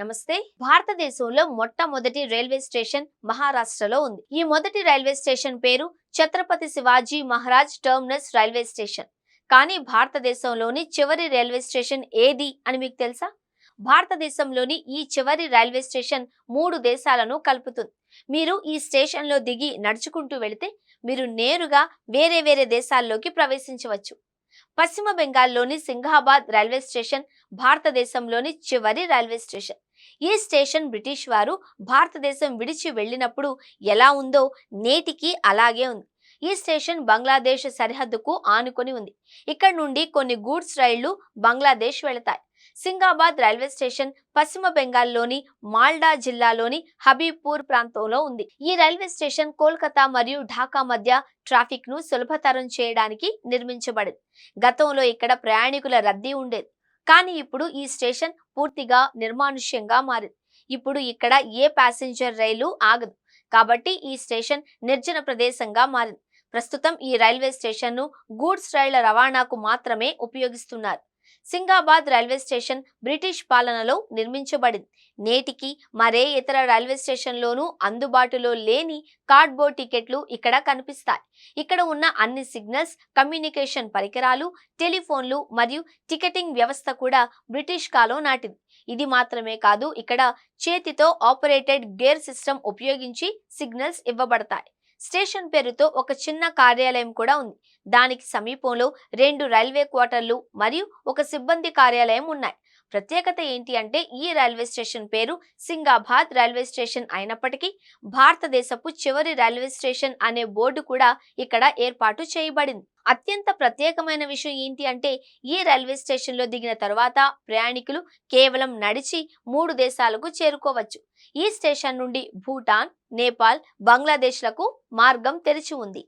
నమస్తే. భారతదేశంలో మొట్టమొదటి రైల్వే స్టేషన్ మహారాష్ట్రలో ఉంది. ఈ మొదటి రైల్వే స్టేషన్ పేరు Chhatrapati Shivaji Maharaj terminus railway station. కానీ భారతదేశంలోని చివరి రైల్వే స్టేషన్ ఏది అని మీకు తెలుసా? భారతదేశంలోని ఈ చివరి రైల్వే స్టేషన్ మూడు దేశాలను కలుపుతుంది. మీరు ఈ స్టేషన్లో దిగి నడుచుకుంటూ వెళితే మీరు నేరుగా వేరే వేరే దేశాల్లోకి ప్రవేశించవచ్చు. పశ్చిమ బెంగాల్లోని సింఘాబాద్ రైల్వే స్టేషన్ భారతదేశంలోని చివరి రైల్వే స్టేషన్. ఈ స్టేషన్ బ్రిటిష్ వారు భారతదేశం విడిచి వెళ్ళినప్పుడు ఎలా ఉందో నేటికి అలాగే ఉంది. ఈ స్టేషన్ బంగ్లాదేశ్ సరిహద్దుకు ఆనుకొని ఉంది. ఇక్కడ నుండి కొన్ని గూడ్స్ రైళ్ళు బంగ్లాదేశ్ వెళతాయి. సింగాబాద్ రైల్వే స్టేషన్ పశ్చిమ బెంగాల్లోని మాల్డా జిల్లాలోని హబీపూర్ ప్రాంతంలో ఉంది. ఈ రైల్వే స్టేషన్ కోల్కతా మరియు ఢాకా మధ్య ట్రాఫిక్ను సులభతరం చేయడానికి నిర్మించబడింది. గతంలో ఇక్కడ ప్రయాణికుల రద్దీ ఉండేది. కానీ ఇప్పుడు ఈ స్టేషన్ పూర్తిగా నిర్మానుష్యంగా మారింది. ఇప్పుడు ఇక్కడ ఏ ప్యాసింజర్ రైలు ఆగదు. కాబట్టి ఈ స్టేషన్ నిర్జన ప్రదేశంగా మారింది. ప్రస్తుతం ఈ రైల్వే స్టేషన్ను గూడ్స్ రైళ్ళ రవాణాకు మాత్రమే ఉపయోగిస్తున్నారు. సింగాబాద్ రైల్వే స్టేషన్ బ్రిటిష్ పాలనలో నిర్మించబడింది. నేటికి మరే ఇతర రైల్వే స్టేషన్లోనూ అందుబాటులో లేని కార్డ్బోర్డ్ టికెట్లు ఇక్కడ కనిపిస్తాయి. ఇక్కడ ఉన్న అన్ని సిగ్నల్స్ కమ్యూనికేషన్ పరికరాలు టెలిఫోన్లు మరియు టికెటింగ్ వ్యవస్థ కూడా బ్రిటిష్ కాలం నాటిది. ఇది మాత్రమే కాదు ఇక్కడ చేతితో ఆపరేటెడ్ గేర్ సిస్టమ్ ఉపయోగించి సిగ్నల్స్ ఇవ్వబడతాయి. స్టేషన్ పేరుతో ఒక చిన్న కార్యాలయం కూడా ఉంది. దానికి సమీపంలో రెండు రైల్వే క్వార్టర్లు మరియు ఒక సిబ్బంది కార్యాలయం ఉన్నాయి. ప్రత్యేకత ఏంటి అంటే ఈ రైల్వే స్టేషన్ పేరు సింగాబాద్ రైల్వే స్టేషన్ అయినప్పటికీ భారతదేశపు చివరి రైల్వే స్టేషన్ అనే బోర్డు కూడా ఇక్కడ ఏర్పాటు చేయబడింది. అత్యంత ప్రత్యేకమైన విషయం ఏంటి అంటే ఈ రైల్వే స్టేషన్లో దిగిన తర్వాత ప్రయాణికులు కేవలం నడిచి మూడు దేశాలకు చేరుకోవచ్చు. ఈ స్టేషన్ నుండి భూటాన్ నేపాల్ బంగ్లాదేశ్లకు మార్గం తెరిచి ఉంది.